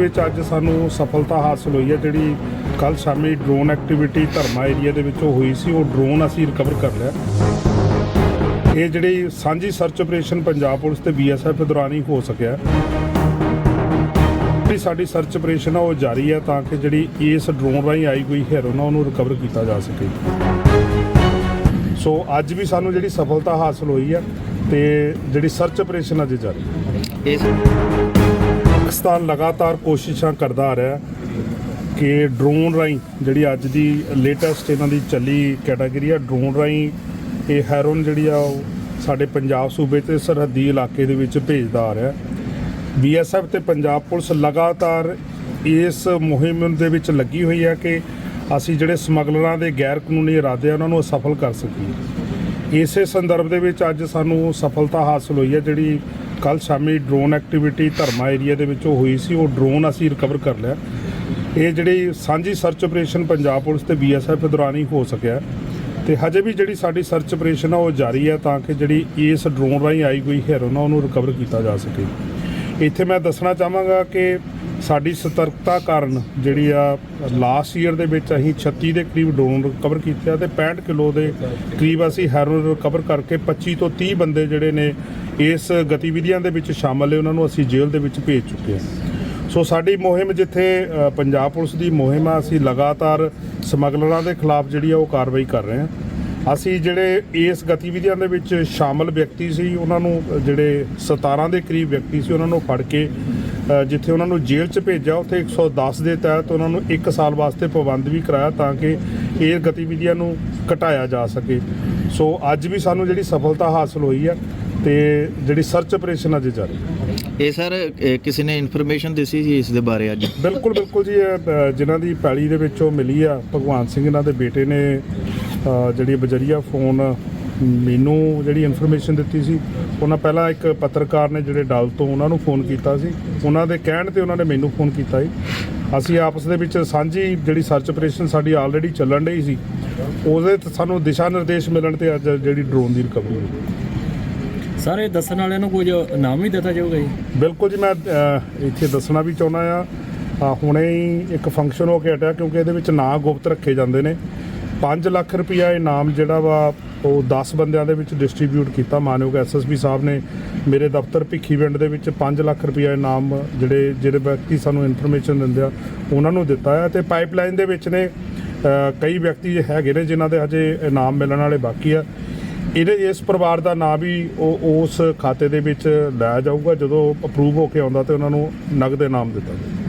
ਵਿੱਚ ਅੱਜ ਸਾਨੂੰ ਸਫਲਤਾ ਹਾਸਲ ਹੋਈ ਹੈ। ਜਿਹੜੀ ਕੱਲ ਸ਼ਾਮੀ ਡਰੋਨ ਐਕਟੀਵਿਟੀ ਧਰਮਾ ਏਰੀਆ ਦੇ ਵਿੱਚੋਂ ਹੋਈ ਸੀ, ਉਹ ਡਰੋਨ ਅਸੀਂ ਰਿਕਵਰ ਕਰ ਲਿਆ। ਇਹ ਜਿਹੜੀ ਸਾਂਝੀ ਸਰਚ ਆਪਰੇਸ਼ਨ ਪੰਜਾਬ ਪੁਲਿਸ ਤੇ ਬੀਐਸਐਫ ਦੌਰਾਨ ਹੀ ਹੋ ਸਕਿਆ। ਜਿਹੜੀ ਸਾਡੀ ਸਰਚ ਆਪਰੇਸ਼ਨ ਆ, ਉਹ ਜਾਰੀ ਹੈ ਤਾਂ ਕਿ ਜਿਹੜੀ ਇਸ ਡਰੋਨ ਰਾਹੀਂ ਆਈ ਹੋਈ ਹੈਰੋਨ ਉਹਨੂੰ ਰਿਕਵਰ ਕੀਤਾ ਜਾ ਸਕੇ। ਸੋ ਅੱਜ ਵੀ ਸਾਨੂੰ ਜਿਹੜੀ ਸਫਲਤਾ ਹਾਸਲ ਹੋਈ ਹੈ ਤੇ ਜਿਹੜੀ ਸਰਚ ਆਪਰੇਸ਼ਨ ਅਜੇ ਜਾਰੀ ਹੈ। ਇਸ ਪਾਕਿਸਤਾਨ ਲਗਾਤਾਰ ਕੋਸ਼ਿਸ਼ਾਂ ਕਰਦਾ ਆ ਰਿਹਾ ਕਿ ਡਰੋਨ ਰਾਹੀਂ ਜਿਹੜੀ ਅੱਜ ਦੀ ਲੇਟੈਸਟ ਇਹਨਾਂ ਦੀ ਚੱਲੀ ਕੈਟਾਗਰੀ ਆ ਡਰੋਨ ਰਾਹੀਂ ਇਹ ਹੈਰੋਨ ਜਿਹੜੀ ਆ ਉਹ ਸਾਡੇ ਪੰਜਾਬ ਸੂਬੇ ਤੇ ਸਰਹੱਦੀ ਇਲਾਕੇ ਦੇ ਵਿੱਚ ਭੇਜਦਾ ਆ ਰਿਹਾ। ਬੀਐਸਐਫ ਤੇ ਪੰਜਾਬ ਪੁਲਿਸ ਲਗਾਤਾਰ ਇਸ ਮੁਹਿੰਮ ਦੇ ਵਿੱਚ ਲੱਗੀ ਹੋਈ ਹੈ ਕਿ ਅਸੀਂ ਜਿਹੜੇ ਸਮਗਲਰਾਂ ਦੇ ਗੈਰ ਕਾਨੂੰਨੀ ਇਰਾਦੇ ਆ, ਉਹਨਾਂ ਨੂੰ ਸਫਲ ਕਰ ਸਕੀਏ। ਇਸੇ ਸੰਦਰਭ ਦੇ ਵਿੱਚ ਅੱਜ ਸਾਨੂੰ ਸਫਲਤਾ ਹਾਸਲ ਹੋਈ ਹੈ ਜਿਹੜੀ ਕੱਲ ਸ਼ਾਮੀ ਡਰੋਨ ਐਕਟੀਵਿਟੀ ਧਰਮਾ ਏਰੀਆ ਦੇ ਵਿੱਚੋਂ ਹੋਈ ਸੀ, ਉਹ ਡਰੋਨ ਅਸੀਂ ਰਿਕਵਰ ਕਰ ਲਿਆ। ਇਹ ਜਿਹੜੀ ਸਾਂਝੀ ਸਰਚ ਆਪਰੇਸ਼ਨ ਪੰਜਾਬ ਪੁਲਿਸ ਤੇ ਬੀਐਸਐਫ ਦੌਰਾਨ ਹੀ ਹੋ ਸਕਿਆ ਤੇ ਹਜੇ ਵੀ ਜਿਹੜੀ ਸਾਡੀ ਸਰਚ ਆਪਰੇਸ਼ਨ ਆ, ਉਹ ਜਾਰੀ ਹੈ ਤਾਂ ਕਿ ਜਿਹੜੀ ਇਸ ਡਰੋਨ ਰਾਹੀਂ ਆਈ ਹੋਈ ਹੈਰੋਨ ਆ ਉਹਨੂੰ ਰਿਕਵਰ ਕੀਤਾ ਜਾ ਸਕੇ। ਇੱਥੇ ਮੈਂ ਦੱਸਣਾ ਚਾਹਾਂਗਾ ਕਿ ਸਾਡੀ ਸਤਰਕਤਾ ਕਾਰਨ ਜਿਹੜੀ ਆ ਲਾਸਟ ਈਅਰ ਦੇ ਵਿੱਚ ਅਸੀਂ 36 ਦੇ ਕਰੀਬ ਡਰੋਨ ਰਿਕਵਰ ਕੀਤੇ ਆ ਤੇ 65 ਕਿਲੋ ਦੇ ਕਰੀਬ ਅਸੀਂ ਹੈਰੋਨ ਰਿਕਵਰ ਕਰਕੇ 25 ਤੋਂ 30 ਬੰਦੇ ਜਿਹੜੇ ਨੇ ਇਸ ਗਤੀਵਿਧੀਆਂ ਦੇ ਵਿੱਚ ਸ਼ਾਮਲ ਨੇ, ਉਹਨਾਂ ਨੂੰ ਅਸੀਂ ਜੇਲ੍ਹ ਦੇ ਵਿੱਚ ਭੇਜ ਚੁੱਕੇ ਹਾਂ। ਸੋ ਸਾਡੀ ਮੁਹਿੰਮ ਜਿੱਥੇ ਪੰਜਾਬ ਪੁਲਿਸ ਦੀ ਮੁਹਿੰਮ ਆ, ਅਸੀਂ ਲਗਾਤਾਰ ਸਮਗਲਰਾਂ ਦੇ ਖਿਲਾਫ ਜਿਹੜੀ ਆ ਉਹ ਕਾਰਵਾਈ ਕਰ ਰਹੇ ਹਾਂ। ਅਸੀਂ ਜਿਹੜੇ ਇਸ ਗਤੀਵਿਧੀਆਂ ਦੇ ਵਿੱਚ ਸ਼ਾਮਲ ਵਿਅਕਤੀ ਸੀ, ਉਹਨਾਂ ਨੂੰ ਜਿਹੜੇ 17 ਦੇ ਕਰੀਬ ਵਿਅਕਤੀ ਸੀ, ਉਹਨਾਂ ਨੂੰ ਫੜ ਕੇ ਜਿੱਥੇ ਉਹਨਾਂ ਨੂੰ ਜੇਲ੍ਹ 'ਚ ਭੇਜਿਆ ਉੱਥੇ 110 ਦੇ ਤਹਿਤ ਉਹਨਾਂ ਨੂੰ 1 ਸਾਲ ਵਾਸਤੇ ਪਾਬੰਦ ਵੀ ਕਰਾਇਆ ਤਾਂ ਕਿ ਇਹ ਗਤੀਵਿਧੀਆਂ ਨੂੰ ਘਟਾਇਆ ਜਾ ਸਕੇ। ਸੋ ਅੱਜ ਵੀ ਸਾਨੂੰ ਜਿਹੜੀ ਸਫਲਤਾ ਹਾਸਲ ਹੋਈ ਹੈ ਤੇ ਜਿਹੜੀ ਸਰਚ ਆਪਰੇਸ਼ਨ ਅਜੇ ਜਾਰੀ ਹੈ। ਇਹ ਸਰ ਕਿਸੇ ਨੇ ਇਨਫੋਰਮੇਸ਼ਨ ਦਿੱਤੀ ਸੀ ਇਸ ਦੇ ਬਾਰੇ ਅੱਜ? ਬਿਲਕੁਲ ਬਿਲਕੁਲ ਜੀ ਜਿਨ੍ਹਾਂ ਦੀ ਪੈਲੀ ਦੇ ਵਿੱਚੋਂ ਮਿਲੀ ਆ ਭਗਵਾਨ ਸਿੰਘ ਇਹਨਾਂ ਦੇ ਬੇਟੇ ਨੇ ਜਿਹੜੀ ਬਜਰੀਆ ਫੋਨ ਮੈਨੂੰ ਜਿਹੜੀ ਇਨਫੋਰਮੇਸ਼ਨ ਦਿੱਤੀ ਸੀ ਉਹਨਾਂ ਪਹਿਲਾਂ ਇੱਕ ਪੱਤਰਕਾਰ ਨੇ ਜਿਹੜੇ ਡਲ ਤੋਂ ਉਹਨਾਂ ਨੂੰ ਫੋਨ ਕੀਤਾ ਸੀ। ਉਹਨਾਂ ਦੇ ਕਹਿਣ ਤੇ ਉਹਨਾਂ ਨੇ ਮੈਨੂੰ ਫੋਨ ਕੀਤਾ ਸੀ। ਅਸੀਂ ਆਪਸ ਦੇ ਵਿੱਚ ਸਾਂਝੀ ਜਿਹੜੀ ਸਰਚ ਆਪਰੇਸ਼ਨ ਸਾਡੀ ਆਲਰੇਡੀ ਚੱਲਣ ਰਹੀ ਸੀ ਉਹਦੇ ਤੇ ਸਾਨੂੰ ਦਿਸ਼ਾ ਨਿਰਦੇਸ਼ ਮਿਲਣ ਤੇ ਅੱਜ ਜਿਹੜੀ ਡਰੋਨ ਦੀ ਰਿਕਵਰੀ ਹੋਈ। ਸਾਰੇ ਦੱਸਣ ਵਾਲਿਆਂ ਨੂੰ ਕੁਝ ਇਨਾਮ ਵੀ ਦਿੱਤਾ ਜਾਊਗਾ ਜੀ? ਬਿਲਕੁਲ ਜੀ ਮੈਂ ਇੱਥੇ ਦੱਸਣਾ ਵੀ ਚਾਹੁੰਦਾ ਆ ਆ ਹੁਣੇ ਹੀ ਇੱਕ ਫੰਕਸ਼ਨ ਹੋ ਕੇ ਹਟਿਆ ਕਿਉਂਕਿ ਇਹਦੇ ਵਿੱਚ ਨਾਂ ਗੁਪਤ ਰੱਖੇ ਜਾਂਦੇ ਨੇ। 5 ਲੱਖ ਰੁਪਇਆ ਇਨਾਮ ਜਿਹੜਾ ਵਾ ਉਹ 10 ਬੰਦਿਆਂ ਦੇ ਵਿੱਚ ਡਿਸਟ੍ਰੀਬਿਊਟ ਕੀਤਾ। ਮਾਨਯੋਗ ਐਸਐਸਪੀ ਸਾਹਿਬ ਨੇ ਮੇਰੇ ਦਫ਼ਤਰ ਭਿੱਖੀ ਪਿੰਡ ਦੇ ਵਿੱਚ 5 ਲੱਖ ਰੁਪਇਆ ਇਨਾਮ ਜਿਹੜੇ ਜਿਹੜੇ ਵਿਅਕਤੀ ਸਾਨੂੰ ਇਨਫੋਰਮੇਸ਼ਨ ਦਿੰਦੇ ਆ, ਉਹਨਾਂ ਨੂੰ ਦਿੱਤਾ ਹੈ ਤੇ ਪਾਈਪਲਾਈਨ ਦੇ ਵਿੱਚ ਨੇ ਕਈ ਵਿਅਕਤੀ ਹੈਗੇ ਨੇ ਜਿਨ੍ਹਾਂ ਦੇ ਹਜੇ ਇਨਾਮ ਮਿਲਣ ਵਾਲੇ ਬਾਕੀ ਆ। ਇਹਦੇ, ਇਸ ਪਰਿਵਾਰ ਦਾ ਨਾਂ ਵੀ ਉਹ, ਉਸ ਖਾਤੇ ਦੇ ਵਿੱਚ ਲਾਇਆ ਜਾਊਗਾ। ਜਦੋਂ ਅਪਰੂਵ ਹੋ ਕੇ ਆਉਂਦਾ ਤੇ ਉਹਨਾਂ ਨੂੰ ਨਗਦ ਇਨਾਮ ਦਿੱਤਾ ਜਾਊਗਾ।